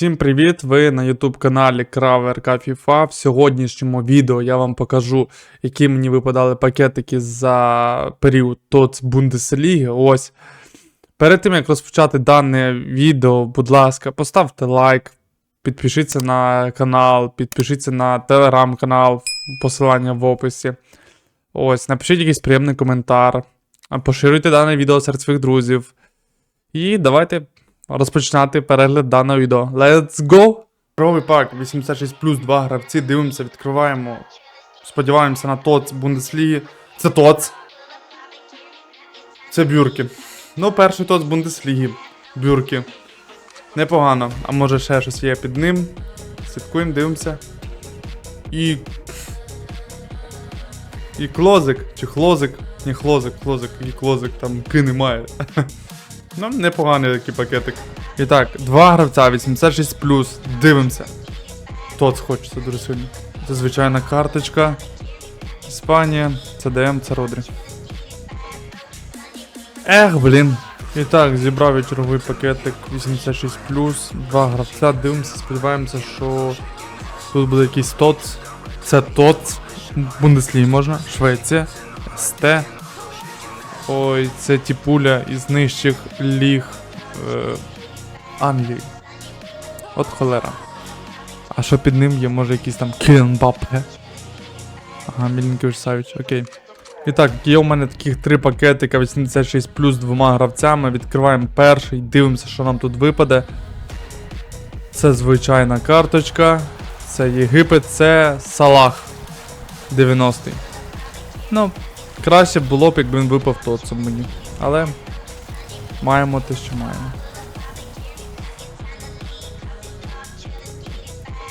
Всім привіт! Ви на YouTube каналі Кравер FIFA. В сьогоднішньому відео я вам покажу, які мені випадали пакетики за період ТОЦ Бундесліги. Ось. Перед тим як розпочати дане відео, будь ласка, поставте лайк, підпишіться на канал, підпишіться на телеграм-канал, посилання в описі. Ось, напишіть якийсь приємний коментар, поширюйте дане відео серед своїх друзів. І давайте розпочинати перегляд даного відео. Let's go! Ровий пак 86 плюс 2 гравці. Дивимося, відкриваємо. Сподіваємося на ТОЦ Бундесліги. Це ТОЦ. Це бюрки. Ну, перший ТОЦ Бундесліги. Бюрки. Непогано. А може ще щось є під ним. Слідкуємо, дивимося. І. І клозик. Чи хлозик. Ні, хлозик, хлозик, і клозик, там ки немає. Ну, непоганий такий пакетик. І так, два гравця, 86 Дивимося. Тоц хочеться дуже сильно. Це звичайна карточка. Іспанія, ЦДМ, це Родрі. Ех, блін. І так, зібрав я черговий пакетик 86 Два гравця. Дивимося, сподіваємося, що тут буде якийсь ТОЦ. Це ТОЦ. Бундесліг можна. Швеція. СТ. Ой, це тіпуля із нижчих ліг е, Англії. От холера. А що під ним є, може якийсь там Кілнбапе? Ага, Мілінкевич Савіч, окей. І так, є у мене таких три пакетика 86 плюс двома гравцями. Відкриваємо перший, дивимося, що нам тут випаде. Це звичайна карточка. Це Єгипет, це Салах 90-й. Ну, Краще було б, якби він випав тоцом мені. Але маємо те, що маємо.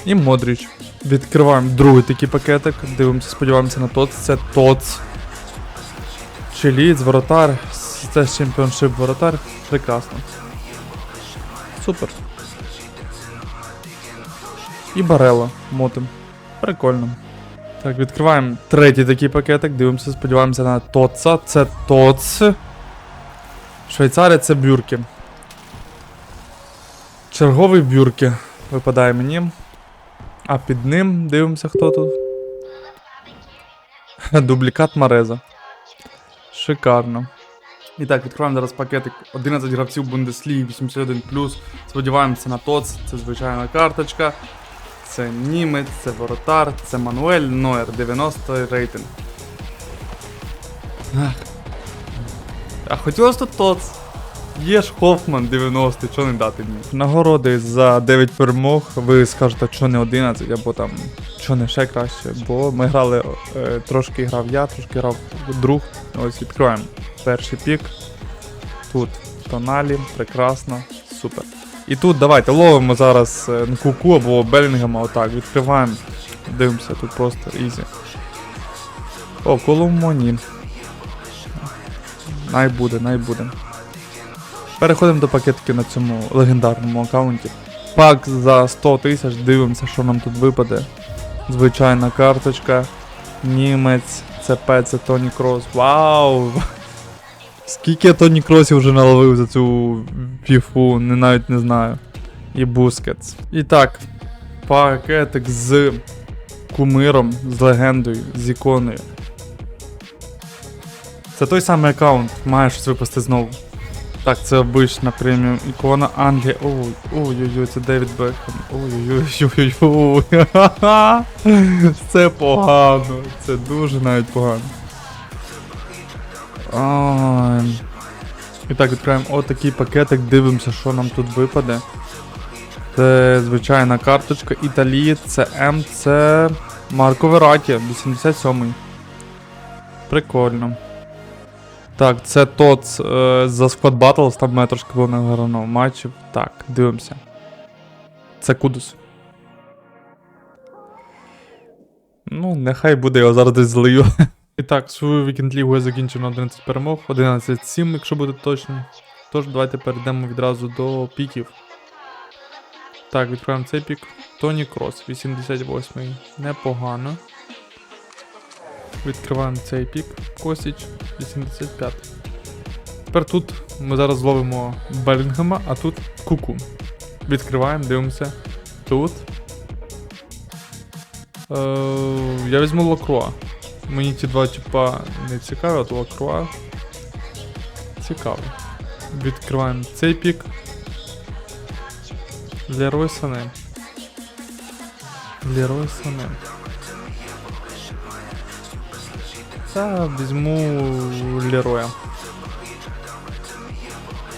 І Модріч. Відкриваємо другий такий пакетик. Дивимося, сподіваємося на ТОЦ. Це ТОЦ. Чиліць, воротар. Це чемпіоншип воротар. Прекрасно. Супер. І Барело мотим. Прикольно. Так, відкриваємо третій такий пакетик, дивимося, сподіваємося на Тоца. Це Тоц. Швейцарія це бюрки. Черговий бюрки випадає мені. А під ним дивимося, хто тут. Дублікат Мареза. Шикарно. І так, відкриваємо зараз пакетик 11 гравців Бундесліги 81. Сподіваємося на ТОЦ, це звичайна карточка. Це німець, це воротар, це Мануель Нойер, 90 рейтинг. А хотілося тут ТОЦ. Є ж Хофман 90, що не дати мені. Нагороди за 9 перемог, ви скажете, що не 11, або там, що не ще краще. Бо ми грали, е, трошки грав я, трошки грав друг. Ось відкриваємо перший пік. Тут тоналі, прекрасно, супер. І тут давайте ловимо зараз е, Нкуку або Белінгема, отак, відкриваємо. Дивимося, тут просто ізі. О, Коломоні. Най буде, най буде. Переходимо до пакетки на цьому легендарному аккаунті. Пак за 100 тисяч, дивимося, що нам тут випаде. Звичайна карточка. Німець, ЦП, це Тоні Крос. Вау! Скільки я Тоні Кросів вже наловив за цю фіфу, не навіть не знаю. І Бускетс. І так, пакетик з кумиром, з легендою, з іконою. Це той самий аккаунт, має щось випасти знову. Так, це обична преміум ікона Англія. Ой, ой-ой-ой, це Девід Бекхем. Ой-ой-ой. Це погано. Це дуже навіть погано. Ой. І так, відкриваємо отакий пакетик, дивимося, що нам тут випаде. Це звичайна карточка Італії, це М, це Марко Вераті, 87-й. Прикольно. Так, це ТОЦ е, за Squad Battles, там мене трошки було награно матчів. Так, дивимося. Це Кудус. Ну, нехай буде, його зараз десь злию. І так, свою вікенд лігу я закінчив на 11 перемог, 11-7, якщо буде точно. Тож, давайте перейдемо відразу до піків. Так, відкриваємо цей пік. Тоні Крос, 88-й. Непогано. Відкриваємо цей пік. Косіч, 85. Тепер тут ми зараз зловимо Белінгема, а тут Куку. Відкриваємо, дивимося. Тут. Е, я візьму Лакруа. Мені ті два типа не цікаві, а то Лакруа. Цікаво. Відкриваємо цей пік. Лерой Сане. Лерой Сане. Та візьму Лероя.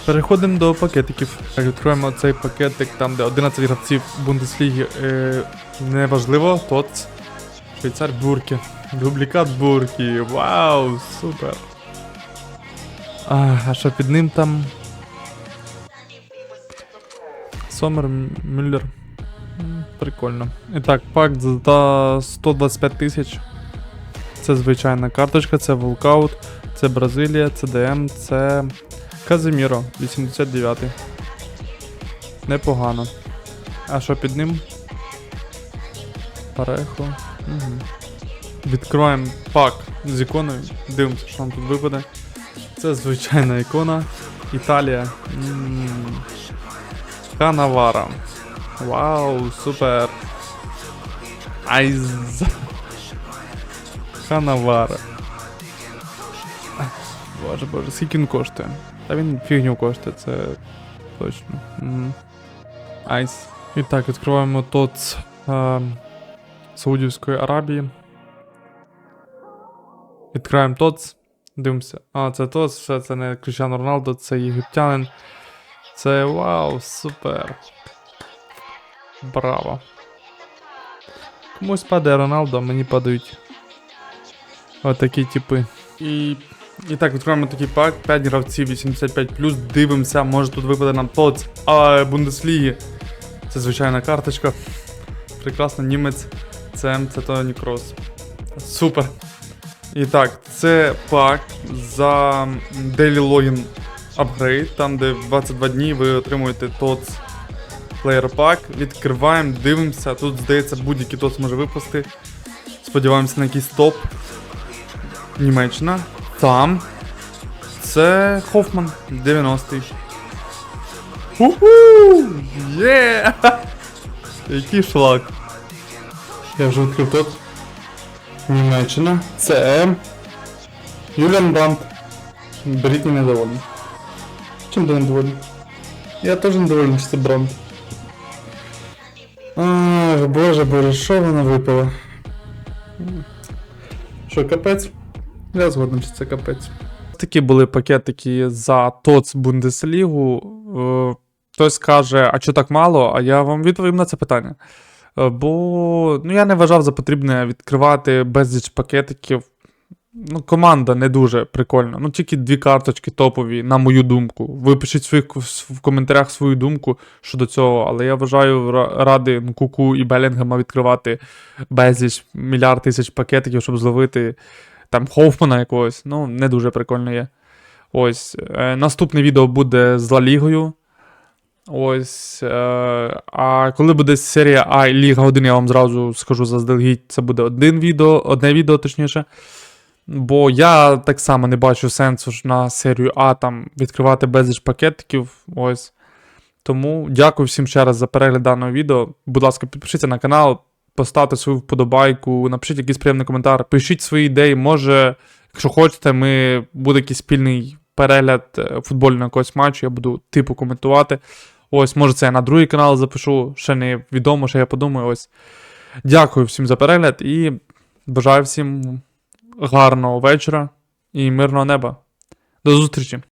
Переходимо до пакетиків. Так, відкроємо цей пакетик, там де 11 гравців Бундесліги. Е, неважливо, тот. Швейцар Бурки. Дублікат Бурки. Вау, супер. А, а що під ним там? Сомер Мюллер. Прикольно. І так, пак за 125 тисяч. Це звичайна карточка, це Волкаут, це Бразилія, це ДМ, це Казиміро, 89. Непогано. А що під ним? Парехо. Угу. Відкриваємо пак з іконою. Дивимося, що нам тут випаде. Це звичайна ікона. Італія. Канавара. Вау, супер. Айз. Канавара. Боже, боже, скільки він коштує? Та він фігню коштує, це точно. Айс. І так, відкриваємо тот е, Саудівської Аравії. Відкриваємо ТОЦ. Дивимося. А, це ТОЦ, все це не Кріштіану Роналдо, це єгиптянин. Це вау, супер. Браво. Комусь падає Роналдо, а мені падають. Отакі типи. І. І так, відкриваємо такий пак, 5 гравців 85 дивимося, може тут випаде нам ТОЦ а, Бундесліги. Це звичайна карточка. Прекрасно, німець. Це це Тоні Крос. Супер. І так, це пак за Daily Login Upgrade, там де в 22 дні ви отримуєте TOTS Player Pack. Відкриваємо, дивимося. Тут, здається, будь-який TOTS може випасти. Сподіваємося на якийсь топ. Німеччина. Там. Це Хофман 90-й. Уху! Є! Який шлак. Я вже відкрив тут. Німеччина. Це Юліан Брандт. Брітні недовольний. Чим ти недовольний? Я теж недовольний, що це Брандт. Ах, боже, боже, що вона випала? Що, капець? Я згоден, що це капець. Такі були пакетики за ТОЦ Бундеслігу. Е, Хтось каже, а що так мало? А я вам відповім на це питання. Е, Бо ну, я не вважав за потрібне відкривати безліч пакетиків. Ну, команда не дуже прикольна. Ну, тільки дві карточки топові, на мою думку. Ви пишіть свої, в коментарях свою думку щодо цього, але я вважаю ради Куку і Белінгема відкривати безліч мільярд тисяч пакетиків, щоб зловити там Хофмана якогось. Ну, не дуже прикольно є. Ось. Е, наступне відео буде з Ла Лігою. Ось. Е, а коли буде серія А і Ліга 1, я вам зразу скажу заздалегідь, це буде один відео, одне відео, точніше. Бо я так само не бачу сенсу ж на серію А там відкривати безліч пакетиків. Ось. Тому дякую всім ще раз за перегляд даного відео. Будь ласка, підпишіться на канал, поставте свою вподобайку, напишіть якийсь приємний коментар, пишіть свої ідеї. Може, якщо хочете, ми буде якийсь спільний перегляд е, футбольного якогось матчу, я буду типу коментувати. Ось, може, це я на другий канал запишу, ще не відомо, що я подумаю. Ось. Дякую всім за перегляд і бажаю всім гарного вечора і мирного неба. До зустрічі!